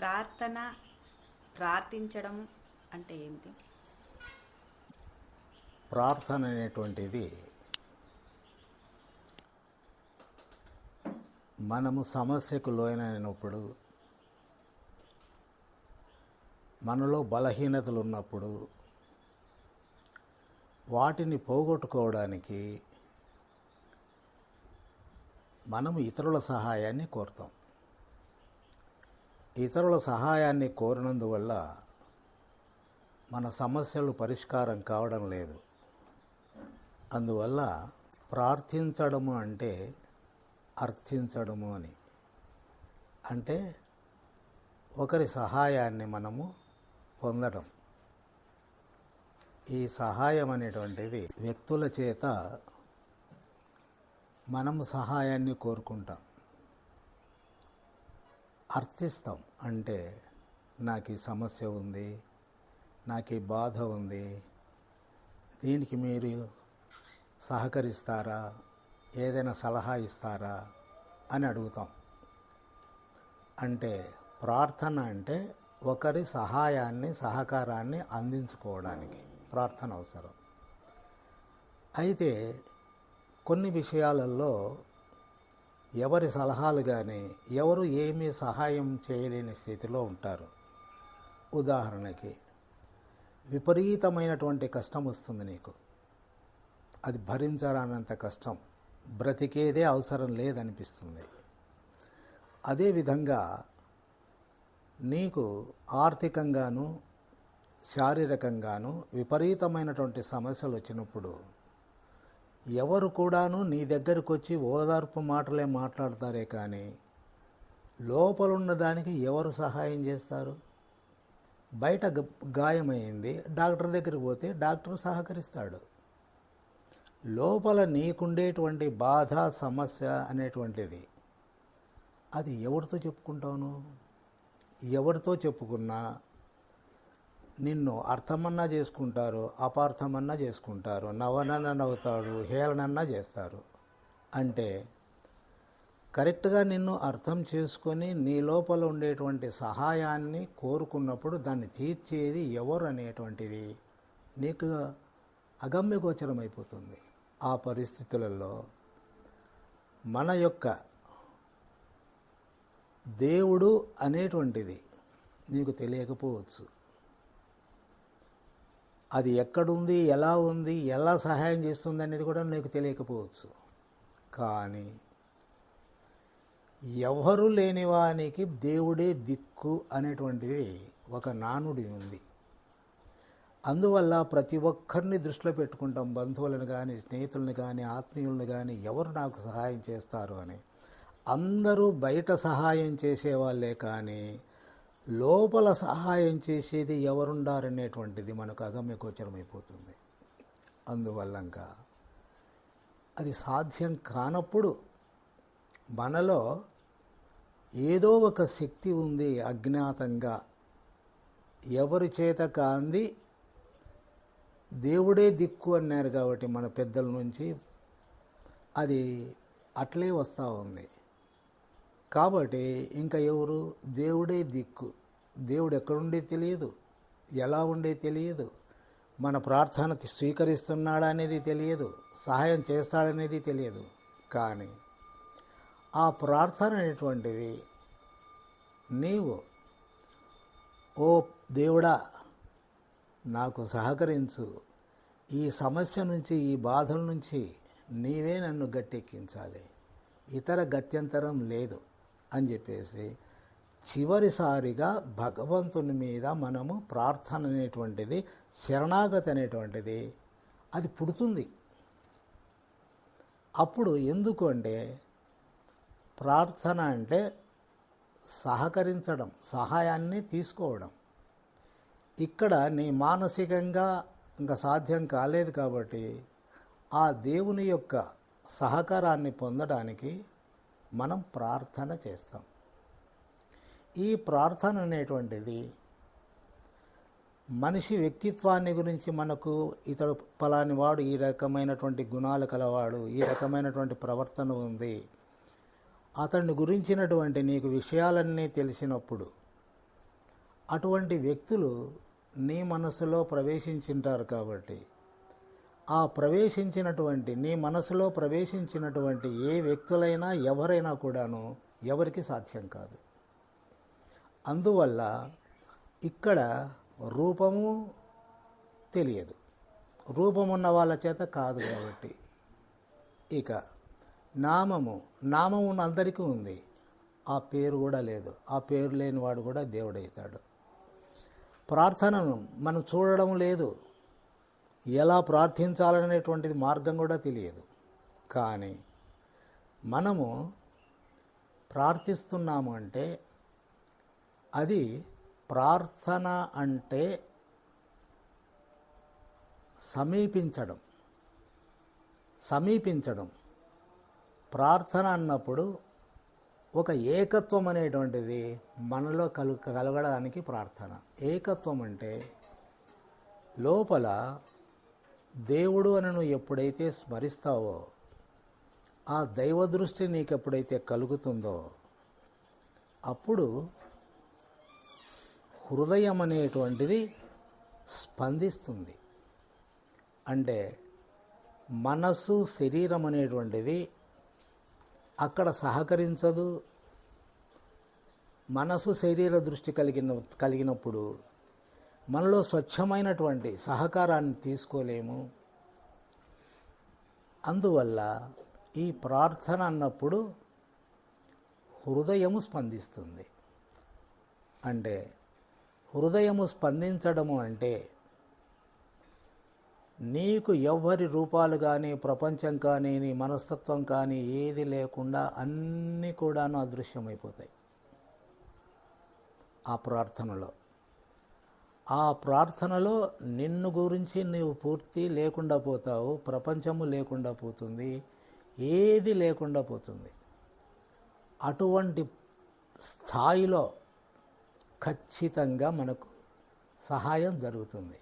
ప్రార్థన ప్రార్థించడం అంటే ఏమిటి? ప్రార్థన అనేటువంటిది మనము సమస్యకు లోనైనప్పుడు మనలో బలహీనతలు ఉన్నప్పుడు వాటిని పోగొట్టుకోవడానికి మనము ఇతరుల సహాయాన్ని కోరుతాం. ఇతరుల సహాయాన్ని కోరినందువల్ల మన సమస్యలు పరిష్కారం కావడం లేదు. అందువల్ల ప్రార్థించడము అంటే అర్థించడము అని. అంటే ఒకరి సహాయాన్ని మనము పొందడం. ఈ సహాయం అనేటువంటిది వ్యక్తుల చేత మనము సహాయాన్ని కోరుకుంటాం. అర్థిస్తాం. అంటే నాకు ఈ సమస్య ఉంది నాకు ఈ బాధ ఉంది. దీనికి మీరు సహకరిస్తారా? ఏదైనా సలహా ఇస్తారా? అని అడుగుతాం. అంటే ప్రార్థన అంటే ఒకరి సహాయాన్ని సహకారాన్ని అందించుకోవడానికి ప్రార్థన అవసరం. అయితే కొన్ని విషయాలలో ఎవరి సలహాలు కానీ ఎవరు ఏమీ సహాయం చేయలేని స్థితిలో ఉంటారు. ఉదాహరణకి విపరీతమైనటువంటి కష్టం వస్తుంది నీకు. అది భరించరానంత కష్టం. బ్రతికేదే అవసరం లేదనిపిస్తుంది. అదేవిధంగా నీకు ఆర్థికంగాను శారీరకంగాను విపరీతమైనటువంటి సమస్యలు వచ్చినప్పుడు ఎవరు కూడాను నీ దగ్గరకు వచ్చి ఓదార్పు మాటలే మాట్లాడతారే కానీ లోపలున్న దానికి ఎవరు సహాయం చేస్తారు? బయట గాయమైంది డాక్టర్ దగ్గరికి పోతే డాక్టర్ సహకరిస్తాడు. లోపల నీకుండేటువంటి బాధ సమస్య అనేటువంటిది అది ఎవరితో చెప్పుకుంటాను ఎవరితో చెప్పుకున్నా నిన్ను అర్థమన్నా చేసుకుంటారు అపార్థమన్నా చేసుకుంటారు నవ్వనన్నా నవ్వుతాడు హేళనన్నా చేస్తారు. అంటే కరెక్ట్గా నిన్ను అర్థం చేసుకొని నీ లోపల ఉండేటువంటి సహాయాన్ని కోరుకున్నప్పుడు దాన్ని తీర్చేది ఎవరు అనేటువంటిది నీకు అగమ్యగోచరం అయిపోతుంది. ఆ పరిస్థితులలో మన యొక్క దేవుడు అనేటువంటిది నీకు తెలియకపోవచ్చు. అది ఎక్కడుంది ఎలా ఉంది ఎలా సహాయం చేస్తుంది అనేది కూడా నీకు తెలియకపోవచ్చు. కానీ ఎవరు లేని వానికి దేవుడే దిక్కు అనేటువంటిది ఒక నానుడి ఉంది. అందువల్ల ప్రతి ఒక్కరిని దృష్టిలో పెట్టుకుంటాం బంధువులను కానీ స్నేహితులను కానీ ఆత్మీయులను కానీ ఎవరు నాకు సహాయం చేస్తారు అని. అందరూ బయట సహాయం చేసేవాళ్ళే కానీ లోపల సహాయం చేసేది ఎవరుండారనేటువంటిది మనకు అగమ్యగోచరమైపోతుంది. అందువల్ల ఇంకా అది సాధ్యం కానప్పుడు మనలో ఏదో ఒక శక్తి ఉంది అజ్ఞాతంగా. ఎవరి చేత కాంది దేవుడే దిక్కు అన్నారు కాబట్టి మన పెద్దల నుంచి అది అట్లే వస్తూ ఉంది. కాబట్టి ఇంకా ఎవరు? దేవుడే దిక్కు. దేవుడు ఎక్కడుండే తెలియదు. ఎలా ఉండే తెలియదు. మన ప్రార్థన స్వీకరిస్తున్నాడా అనేది తెలియదు. సహాయం చేస్తాడనేది తెలియదు. కానీ ఆ ప్రార్థన అనేటువంటిది నీవు ఓ దేవుడా నాకు సహకరించు. ఈ సమస్య నుంచి ఈ బాధల నుంచి నీవే నన్ను గట్టెక్కించాలి. ఇతర గత్యంతరం లేదు అని చెప్పేసి చివరిసారిగా భగవంతుని మీద మనము ప్రార్థన అనేటువంటిది శరణాగతి అనేటువంటిది అది పుడుతుంది. అప్పుడు ఎందుకు అంటే ప్రార్థన అంటే సహకరించడం సహాయాన్ని తీసుకోవడం. ఇక్కడ నీ మానసికంగా ఇంకా సాధ్యం కాలేదు కాబట్టి ఆ దేవుని యొక్క సహకారాన్ని పొందడానికి మనం ప్రార్థన చేస్తాం. ఈ ప్రార్థన అనేటువంటిది మనిషి వ్యక్తిత్వాన్ని గురించి మనకు ఇతడు పలాని వాడు ఈ రకమైనటువంటి గుణాలు కలవాడు ఈ రకమైనటువంటి ప్రవర్తన ఉంది. అతన్ని గురించినటువంటి నీకు విషయాలన్నీ తెలిసినప్పుడు అటువంటి వ్యక్తులు నీ మనసులో ప్రవేశించింటారు కాబట్టి ఆ ప్రవేశించినటువంటి నీ మనసులో ప్రవేశించినటువంటి ఏ వ్యక్తులైనా ఎవరైనా కూడాను ఎవరికి సాధ్యం కాదు. అందువల్ల ఇక్కడ రూపము తెలియదు. రూపమున్న వాళ్ళ చేత కాదు కాబట్టి. ఇక నామము నామం ఉన్న అందరికీ ఉంది. ఆ పేరు కూడా లేదు. ఆ పేరు లేనివాడు కూడా దేవుడవుతాడు ప్రార్థనను మనం చూడడం లేదు. ఎలా ప్రార్థించాలనేటువంటిది మార్గం కూడా తెలియదు. కానీ మనము ప్రార్థిస్తున్నాము అంటే అది ప్రార్థన అంటే సమీపించడం. సమీపించడం. ప్రార్థన అన్నప్పుడు ఒక ఏకత్వం అనేటువంటిది మనలో కలు కలగడానికి ప్రార్థన. ఏకత్వం అంటే లోపల దేవుడు అని నువ్వు ఎప్పుడైతే స్మరిస్తావో ఆ దైవ దృష్టి నీకు ఎప్పుడైతే కలుగుతుందో అప్పుడు హృదయం అనేటువంటిది స్పందిస్తుంది. అంటే మనసు శరీరం అనేటువంటిది అక్కడ సహకరించదు. మనసు శరీర దృష్టి కలిగిన కలిగినప్పుడు మనలో స్వచ్ఛమైనటువంటి సహకారాన్ని తీసుకోలేము. అందువల్ల ఈ ప్రార్థన అన్నప్పుడు హృదయము స్పందిస్తుంది. అంటే హృదయము స్పందించడము అంటే నీకు ఎవ్వరి రూపాలు కానీ ప్రపంచం కానీ నీ మనస్తత్వం కానీ ఏది లేకుండా అన్నీ కూడాను అదృశ్యమైపోతాయి. ఆ ప్రార్థనలో. ఆ ప్రార్థనలో నిన్ను గురించి నీవు పూర్తి లేకుండా పోతావు ప్రపంచము లేకుండా పోతుంది ఏది లేకుండా పోతుంది. అటువంటి స్థాయిలో ఖచ్చితంగా మనకు సహాయం జరుగుతుంది.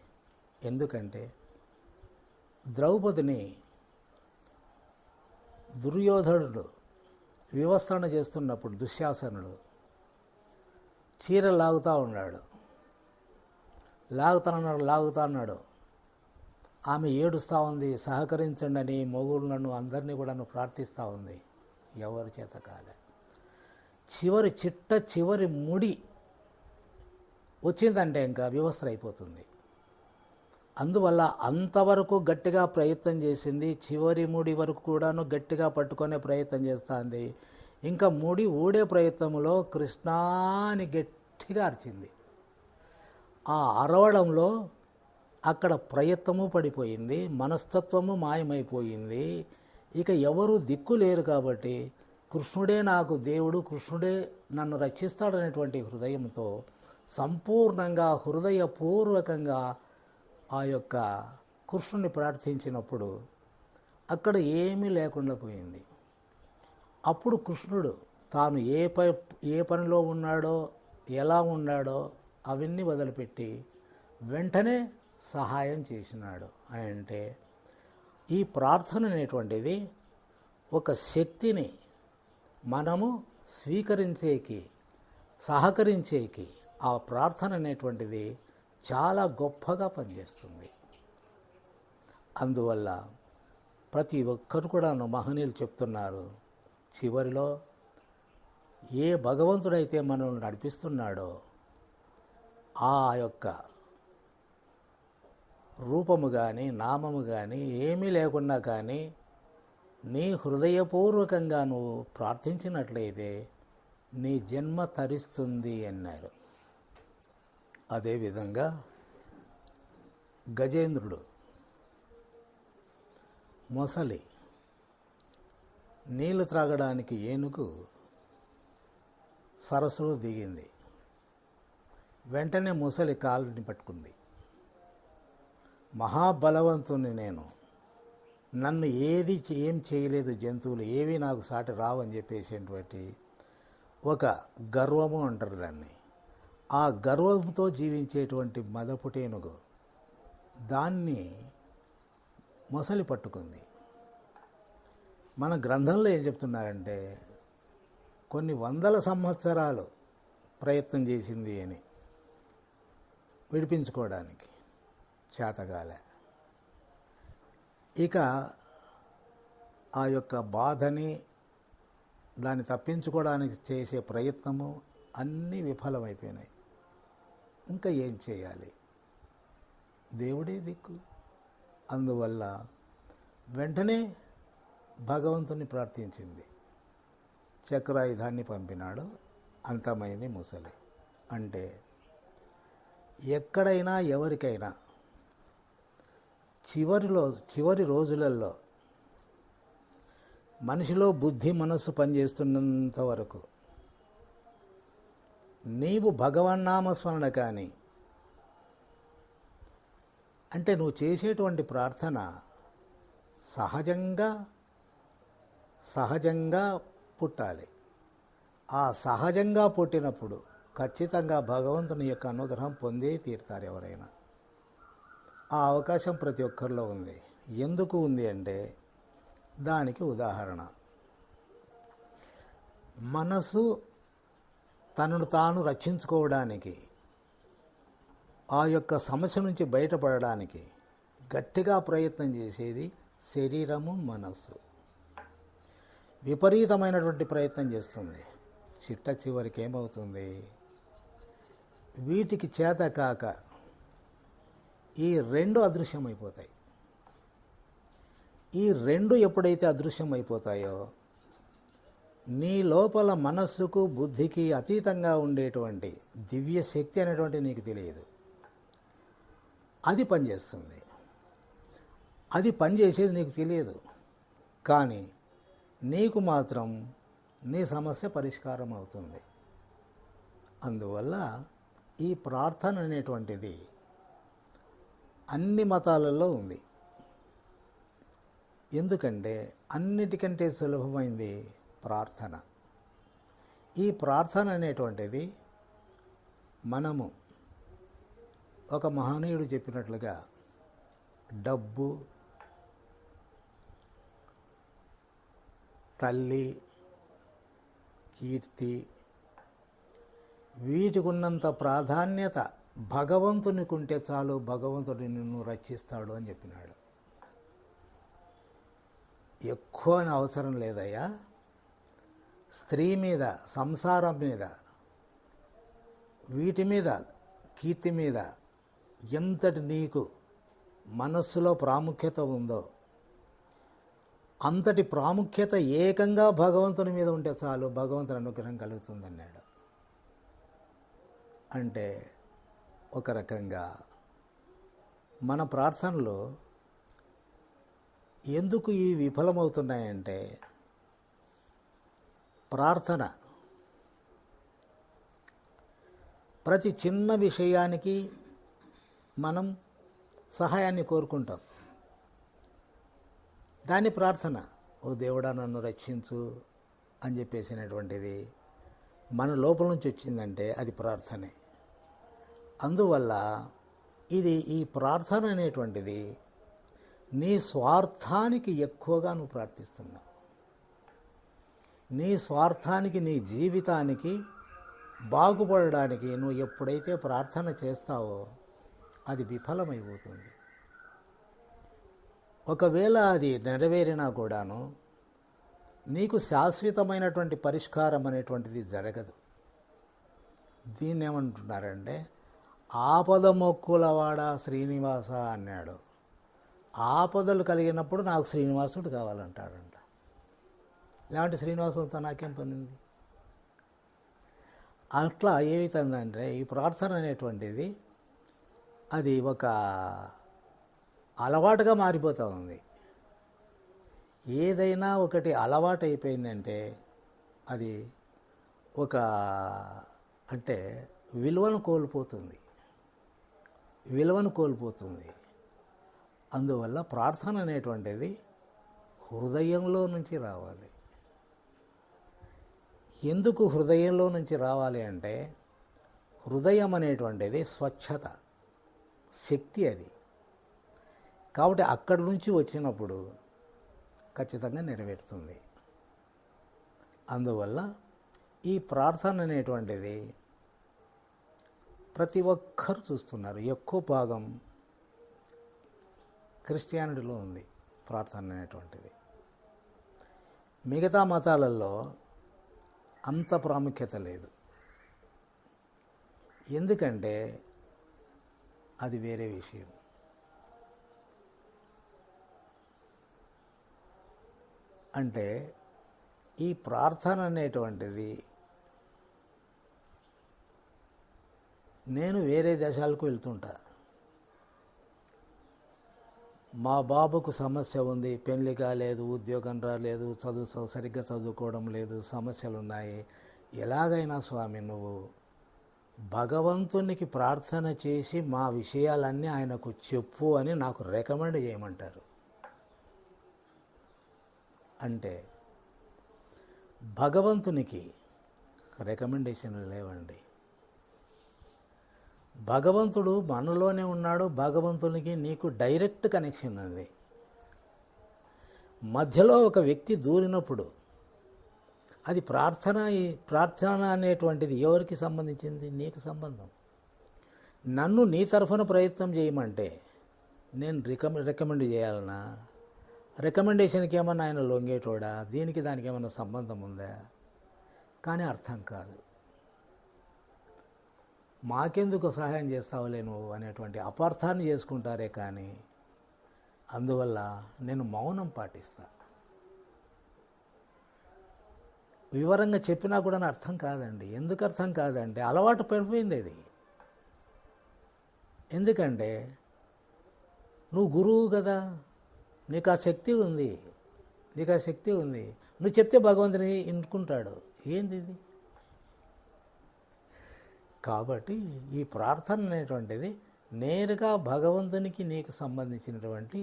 ఎందుకంటే ద్రౌపదిని దుర్యోధనుడు వివస్త్రణ చేస్తున్నప్పుడు దుశ్శాసనుడు చీర లాగుతూ ఉన్నాడు లాగుతానన్నాడు లాగుతా అన్నాడు. ఆమె ఏడుస్తూ ఉంది సహకరించండి అని మొగుళ్ళను అందరినీ కూడా ప్రార్థిస్తూ ఉంది. ఎవరి చేత కాలే. చివరి చిట్ట చివరి ముడి వచ్చిందంటే ఇంకా వ్యవస్థ అయిపోతుంది అందువల్ల అంతవరకు గట్టిగా ప్రయత్నం చేసింది చివరి ముడి వరకు కూడాను గట్టిగా పట్టుకునే ప్రయత్నం చేస్తుంది. ఇంకా ముడి ఊడే ప్రయత్నంలో కృష్ణాని గట్టిగా అరిచింది. ఆ అరవడంలో అక్కడ ప్రయత్నము పడిపోయింది మనస్తత్వము మాయమైపోయింది. ఇక ఎవరు దిక్కు లేరు కాబట్టి కృష్ణుడే నాకు దేవుడు కృష్ణుడే నన్ను రక్షిస్తాడనేటువంటి హృదయంతో సంపూర్ణంగా హృదయపూర్వకంగా ఆ యొక్క కృష్ణుని ప్రార్థించినప్పుడు అక్కడ ఏమీ లేకుండా పోయింది. అప్పుడు కృష్ణుడు తాను ఏ ప ఏ పనిలో ఉన్నాడో ఎలా ఉన్నాడో అవన్నీ వదిలిపెట్టి వెంటనే సహాయం చేసినాడు అని అంటే ఈ ప్రార్థన అనేటువంటిది ఒక శక్తిని మనము స్వీకరించేకి సహకరించేకి ఆ ప్రార్థన అనేటువంటిది చాలా గొప్పగా పనిచేస్తుంది. అందువల్ల ప్రతి ఒక్కరు కూడా మహనీయులు చెప్తున్నారు చివరిలో ఏ భగవంతుడైతే మనల్ని నడిపిస్తున్నాడో ఆ యొక్క రూపము కానీ నామము కానీ ఏమీ లేకున్నా కానీ నీ హృదయపూర్వకంగా నువ్వు ప్రార్థించినట్లయితే నీ జన్మ తరిస్తుంది అన్నారు. అదేవిధంగా గజేంద్రుడు మొసలి నీళ్ళు త్రాగడానికి ఏనుగు సరస్సులో దిగింది. వెంటనే ముసలి కాలుని పట్టుకుంది. మహాబలవంతుని నేను. నన్ను ఏది ఏం చేయలేదు జంతువులు ఏవి నాకు సాటి రావని చెప్పేసేటువంటి ఒక గర్వము అంటారు దాన్ని. ఆ గర్వంతో జీవించేటువంటి మదపుటేనుగు దాన్ని మొసలి పట్టుకుంది. మన గ్రంథంలో ఏం చెప్తున్నారంటే కొన్ని వందల సంవత్సరాలు ప్రయత్నం చేసింది అని విడిపించుకోవడానికి చేతగాలే. ఇక ఆ యొక్క బాధని దాన్ని తప్పించుకోవడానికి చేసే ప్రయత్నము అన్నీ విఫలమైపోయినాయి. ఇంకా ఏం చేయాలి? దేవుడే దిక్కు. అందువల్ల వెంటనే భగవంతుని ప్రార్థించింది. చక్రాయుధాన్ని పంపినాడు. అంతమైంది ముసలి. అంటే ఎక్కడైనా ఎవరికైనా చివరిలో చివరి రోజులలో మనిషిలో బుద్ధి మనస్సు పనిచేస్తున్నంత వరకు నీవు భగవన్నామస్మరణ కానీ. అంటే నువ్వు చేసేటువంటి ప్రార్థన సహజంగా సహజంగా పుట్టాలి. ఆ సహజంగా పుట్టినప్పుడు ఖచ్చితంగా భగవంతుని యొక్క అనుగ్రహం పొందే తీరుతారు ఎవరైనా. ఆ అవకాశం ప్రతి ఒక్కరిలో ఉంది. ఎందుకు ఉంది అంటే దానికి ఉదాహరణ. మనసు తనను తాను రక్షించుకోవడానికి ఆ యొక్క సమస్య నుంచి బయటపడడానికి గట్టిగా ప్రయత్నం చేసేది శరీరము మనస్సు. విపరీతమైనటువంటి ప్రయత్నం చేస్తుంది. చిట్ట చివరికి ఏమవుతుంది? వీటికి చేత కాక ఈ రెండు అదృశ్యమైపోతాయి. ఈ రెండు ఎప్పుడైతే అదృశ్యమైపోతాయో నీ లోపల మనస్సుకు బుద్ధికి అతీతంగా ఉండేటువంటి దివ్య శక్తి అనేటువంటి నీకు తెలియదు. అది పనిచేస్తుంది. అది పనిచేసేది నీకు తెలియదు. కానీ నీకు మాత్రం నీ సమస్య పరిష్కారం అవుతుంది. అందువల్ల ఈ ప్రార్థన అనేటువంటిది అన్ని మతాలలో ఉంది. ఎందుకంటే అన్నిటికంటే సులభమైంది ప్రార్థన. ఈ ప్రార్థన అనేటువంటిది మనము ఒక మహనీయుడు చెప్పినట్లుగా డబ్బు తల్లి కీర్తి వీటికున్నంత ప్రాధాన్యత భగవంతునికి ఉంటే చాలు భగవంతుడు నిన్ను రక్షిస్తాడు అని చెప్పినాడు. ఎక్కువ అని అవసరం లేదయ్యా. స్త్రీ మీద సంసారం మీద వీటి మీద కీర్తి మీద ఎంతటి నీకు మనస్సులో ప్రాముఖ్యత ఉందో అంతటి ప్రాముఖ్యత ఏకంగా భగవంతుని మీద ఉంటే చాలు భగవంతుని అనుగ్రహం కలుగుతుందన్నాడు. అంటే ఒక రకంగా మన ప్రార్థనలు ఎందుకు ఇవి విఫలమవుతున్నాయంటే ప్రార్థన. ప్రతి చిన్న విషయానికి మనం సహాయాన్ని కోరుకుంటాం. దాని ప్రార్థన. ఓ దేవుడా నన్ను రక్షించు అని చెప్పేసినటువంటిది మన లోపల నుంచి వచ్చిందంటే అది ప్రార్థనే. అందువల్ల ఇది ఈ ప్రార్థన అనేటువంటిది నీ స్వార్థానికి ఎక్కువగా నువ్వు ప్రార్థిస్తున్నావు. నీ స్వార్థానికి నీ జీవితానికి బాగుపడడానికి నువ్వు ఎప్పుడైతే ప్రార్థన చేస్తావో అది విఫలమైపోతుంది. ఒకవేళ అది నెరవేరినా కూడాను నీకు శాశ్వతమైనటువంటి పరిష్కారం అనేటువంటిది జరగదు. దీన్ని ఏమంటున్నారంటే ఆపద మొక్కులవాడ శ్రీనివాస అన్నాడు. ఆపదలు కలిగినప్పుడు నాకు శ్రీనివాసుడు కావాలంటాడంట. ఇలాంటి శ్రీనివాసులతో నాకేం పని ఉంది? అట్లా ఏమవుతుందంటే ఈ ప్రార్థన అనేటువంటిది అది ఒక అలవాటుగా మారిపోతూ ఉంది. ఏదైనా ఒకటి అలవాటు అయిపోయిందంటే అది ఒక అంటే విలువను కోల్పోతుంది. విలువను కోల్పోతుంది. అందువల్ల ప్రార్థన అనేటువంటిది హృదయంలో నుంచి రావాలి. ఎందుకు హృదయంలో నుంచి రావాలి అంటే హృదయం అనేటువంటిది స్వచ్ఛత శక్తి అది. కాబట్టి అక్కడి నుంచి వచ్చినప్పుడు ఖచ్చితంగా నెరవేరుతుంది. అందువల్ల ఈ ప్రార్థన అనేటువంటిది ప్రతి ఒక్కరు చూస్తున్నారు. ఎక్కువ భాగం క్రిస్టియానిటీలో ఉంది ప్రార్థన అనేటువంటిది. మిగతా మతాలలో అంత ప్రాముఖ్యత లేదు. ఎందుకంటే అది వేరే విషయం. అంటే ఈ ప్రార్థన అనేటువంటిది నేను వేరే దేశాలకు వెళ్తుంటా. మా బాబుకు సమస్య ఉంది పెళ్ళి కాలేదు ఉద్యోగం రాలేదు చదువు సరిగ్గా చదువుకోవడం లేదు సమస్యలు ఉన్నాయి ఎలాగైనా స్వామి నువ్వు భగవంతునికి ప్రార్థన చేసి మా విషయాలన్నీ ఆయనకు చెప్పు అని నాకు రికమెండ్ చేయమంటారు. అంటే భగవంతునికి రికమెండేషన్లు లేవండి. భగవంతుడు మనలోనే ఉన్నాడు భగవంతునికి నీకు డైరెక్ట్ కనెక్షన్ ఉంది. మధ్యలో ఒక వ్యక్తి దూరినప్పుడు అది ప్రార్థన ప్రార్థన అనేటువంటిది ఎవరికి సంబంధించింది? నీకు సంబంధం. నన్ను నీ తరఫున ప్రయత్నం చేయమంటే నేను రికమె రికమెండ్ చేయాలనా? రికమెండేషన్కి ఏమన్నా ఆయన లొంగేటోడా? దీనికి దానికి ఏమన్నా సంబంధం ఉందా? కానీ అర్థం కాదు. మాకెందుకు సహాయం చేస్తావులే నువ్వు అనేటువంటి అపార్థాన్ని చేసుకుంటారే కానీ అందువల్ల నేను మౌనం పాటిస్తా. వివరంగా చెప్పినా కూడా అర్థం కాదండి. ఎందుకు అర్థం కాదంటే అలవాటు పడిపోయింది అది ఎందుకంటే నువ్వు గురువు కదా నీకు ఆ శక్తి ఉంది నీకు ఆ శక్తి ఉంది. నువ్వు చెప్తే భగవంతుని ఇంటుకుంటాడు ఏంది ఇది? కాబట్టి ఈ ప్రార్థన అనేటువంటిది నేరుగా భగవంతునికి నీకు సంబంధించినటువంటి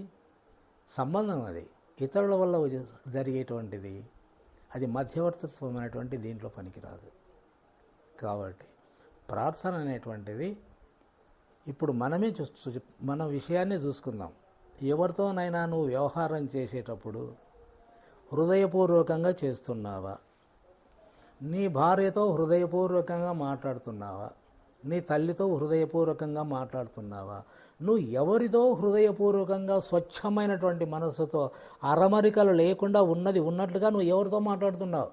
సంబంధం అది. ఇతరుల వల్ల జరిగేటువంటిది అది మధ్యవర్తిత్వం అనేటువంటి దీంట్లో పనికిరాదు. కాబట్టి ప్రార్థన అనేటువంటిది ఇప్పుడు మనమే చూ మన విషయాన్ని చూసుకుందాం. ఎవరితోనైనా నువ్వు వ్యవహారం చేసేటప్పుడు హృదయపూర్వకంగా చేస్తున్నావా? నీ భార్యతో హృదయపూర్వకంగా మాట్లాడుతున్నావా? నీ తల్లితో హృదయపూర్వకంగా మాట్లాడుతున్నావా? నువ్వు ఎవరితో హృదయపూర్వకంగా స్వచ్ఛమైనటువంటి మనసుతో అరమరికలు లేకుండా ఉన్నది ఉన్నట్లుగా నువ్వు ఎవరితో మాట్లాడుతున్నావు?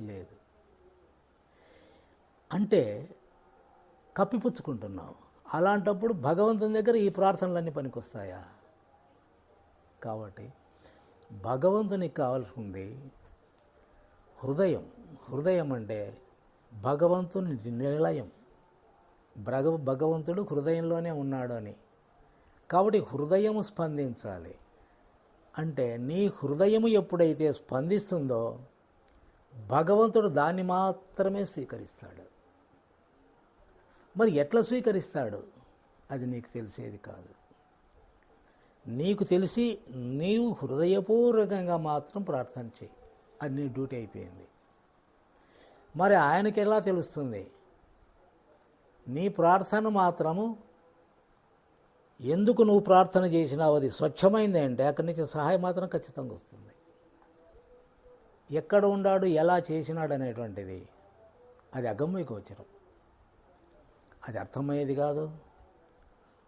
లేదు. అంటే కప్పిపుచ్చుకుంటున్నావు. అలాంటప్పుడు భగవంతుని దగ్గర ఈ ప్రార్థనలన్నీ పనికొస్తాయా? కాబట్టి భగవంతునికి కావాల్సింది హృదయం హృదయం అంటే భగవంతుని నిలయం. భగ భగవంతుడు హృదయంలోనే ఉన్నాడు అని. కాబట్టి హృదయము స్పందించాలి. అంటే నీ హృదయము ఎప్పుడైతే స్పందిస్తుందో భగవంతుడు దాన్ని మాత్రమే స్వీకరిస్తాడు. మరి ఎట్లా స్వీకరిస్తాడు? అది నీకు తెలిసేది కాదు. నీకు తెలిసి నీవు హృదయపూర్వకంగా మాత్రం ప్రార్థన చేయి. అది నీ డ్యూటీ అయిపోయింది. మరి ఆయనకి ఎలా తెలుస్తుంది? నీ ప్రార్థన మాత్రము ఎందుకు నువ్వు ప్రార్థన చేసినావు? అది స్వచ్ఛమైంది అంటే అక్కడి నుంచి సహాయం మాత్రం ఖచ్చితంగా వస్తుంది. ఎక్కడ ఉన్నాడు ఎలా చేసినాడు అనేటువంటిది అది అగమ్యగోచరం అది అర్థమయ్యేది కాదు.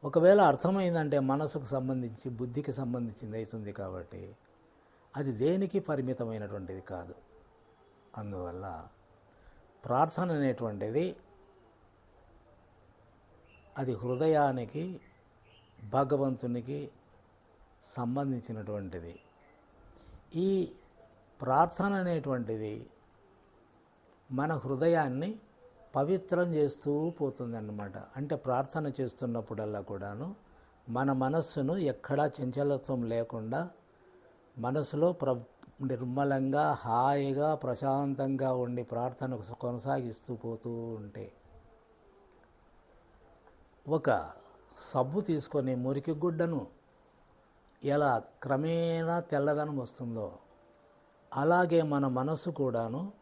ఒకవేళ అర్థమైందంటే మనసుకు సంబంధించి బుద్ధికి సంబంధించింది అవుతుంది కాబట్టి అది దేనికి పరిమితమైనటువంటిది కాదు. అందువల్ల ప్రార్థన అనేటువంటిది అది హృదయానికి భగవంతునికి సంబంధించినటువంటిది. ఈ ప్రార్థన అనేటువంటిది మన హృదయాన్ని పవిత్రం చేస్తూ పోతుందన్నమాట. అంటే ప్రార్థన చేస్తున్నప్పుడల్లా కూడాను మన మనస్సును ఎక్కడా చంచలత్వం లేకుండా మనసులో ప్ర నిర్మలంగా హాయిగా ప్రశాంతంగా ఉండి ప్రార్థన కొనసాగిస్తూ పోతూ ఉంటే ఒక సబ్బు తీసుకొని మురికి గుడ్డను ఎలా క్రమేణా తెల్లదనం వస్తుందో అలాగే మన మనసు కూడాను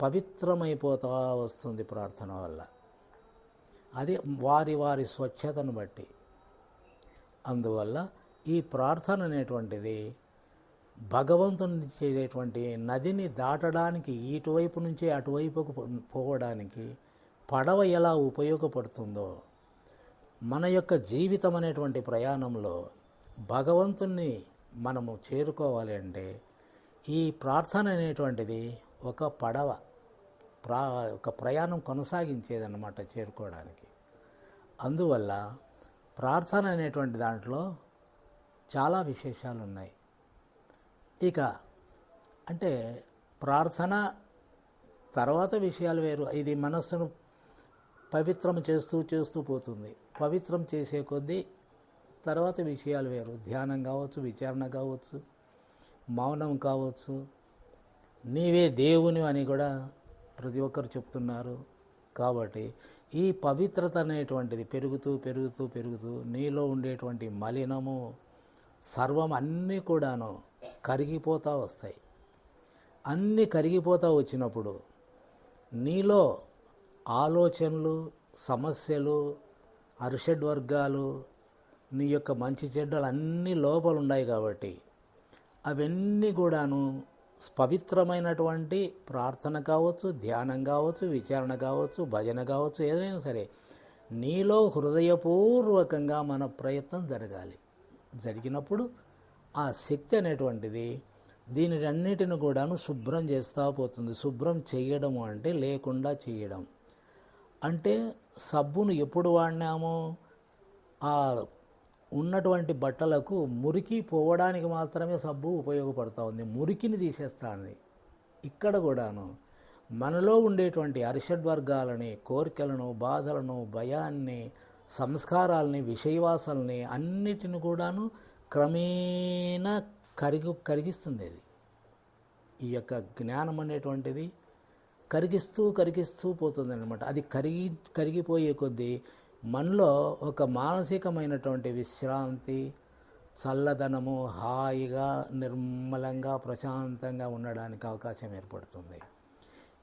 పవిత్రమైపోతా వస్తుంది ప్రార్థన వల్ల. అది వారి వారి స్వచ్ఛతను బట్టి. అందువల్ల ఈ ప్రార్థన అనేటువంటిది భగవంతుని చేరేటువంటి నదిని దాటడానికి ఇటువైపు నుంచే అటువైపుకు పోవడానికి పడవ ఎలా ఉపయోగపడుతుందో మన యొక్క జీవితం అనేటువంటి ప్రయాణంలో భగవంతుణ్ణి మనము చేరుకోవాలి అంటే ఈ ప్రార్థన అనేటువంటిది ఒక పడవ ప్రా ఒక ప్రయాణం కొనసాగించేదన్నమాట చేరుకోవడానికి. అందువల్ల ప్రార్థన అనేటువంటి దాంట్లో చాలా విశేషాలు ఉన్నాయి ఇక అంటే ప్రార్థన తర్వాత విషయాలు వేరు. ఇది మనస్సును పవిత్రం చేస్తూ చేస్తూ పోతుంది. పవిత్రం చేసే కొద్దీ తర్వాత విషయాలు వేరు. ధ్యానం కావచ్చు విచారణ కావచ్చు మౌనం కావచ్చు. నీవే దేవుని అని కూడా ప్రతి ఒక్కరు చెప్తున్నారు. కాబట్టి ఈ పవిత్రత అనేటువంటిది పెరుగుతూ పెరుగుతూ పెరుగుతూ నీలో ఉండేటువంటి మలినము సర్వం అన్నీ కూడాను కరిగిపోతూ వస్తాయి. అన్నీ కరిగిపోతూ వచ్చినప్పుడు నీలో ఆలోచనలు సమస్యలు అరిషడ్ వర్గాలు నీ యొక్క మంచి చెడ్డలు అన్నీ లోపలు ఉన్నాయి కాబట్టి అవన్నీ కూడాను పవిత్రమైనటువంటి ప్రార్థన కావచ్చు ధ్యానం కావచ్చు విచారణ కావచ్చు భజన కావచ్చు ఏదైనా సరే నీలో హృదయపూర్వకంగా మన ప్రయత్నం జరగాలి. జరిగినప్పుడు ఆ శక్తి అనేటువంటిది దీనిటన్నిటిని కూడాను శుభ్రం చేస్తూ పోతుంది. శుభ్రం చేయడము అంటే లేకుండా చేయడం. అంటే సబ్బును ఎప్పుడు వాడినామో? ఆ ఉన్నటువంటి బట్టలకు మురికి పోవడానికి మాత్రమే సబ్బు ఉపయోగపడుతూ ఉంది. మురికిని తీసేస్తుంది ఇక్కడ కూడాను మనలో ఉండేటువంటి అరిషడ్ వర్గాలని కోరికలను బాధలను భయాన్ని సంస్కారాలని విషయవాసల్ని అన్నిటిని కూడాను క్రమేణా కరిగి కరిగిస్తుంది అది. ఈ యొక్క జ్ఞానం అనేటువంటిది కరిగిస్తూ కరిగిస్తూ పోతుంది అనమాట అది కరిగి కరిగిపోయే కొద్దీ మనలో ఒక మానసికమైనటువంటి విశ్రాంతి చల్లదనము హాయిగా నిర్మలంగా ప్రశాంతంగా ఉండడానికి అవకాశం ఏర్పడుతుంది.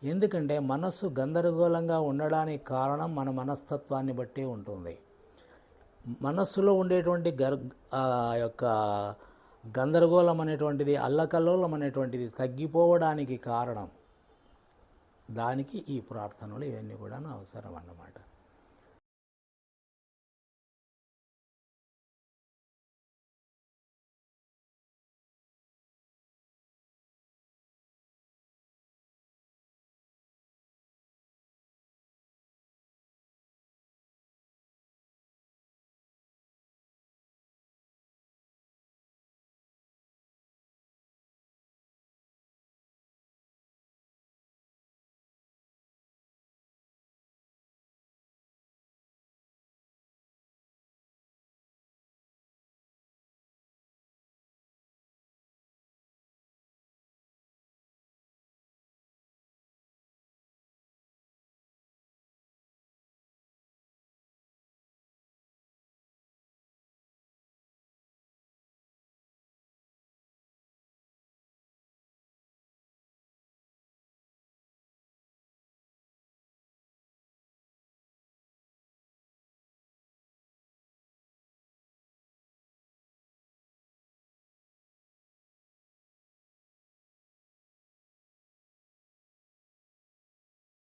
ఎందుకంటే మనస్సు గందరగోళంగా ఉండడానికి కారణం మన మనస్తత్వాన్ని బట్టి ఉంటుంది. మనస్సులో ఉండేటువంటి గర్ ఆ యొక్క గందరగోళం అనేటువంటిది అల్లకల్లోలం అనేటువంటిది తగ్గిపోవడానికి కారణం. దానికి ఈ ప్రార్థనలు ఇవన్నీ కూడా అవసరం అన్నమాట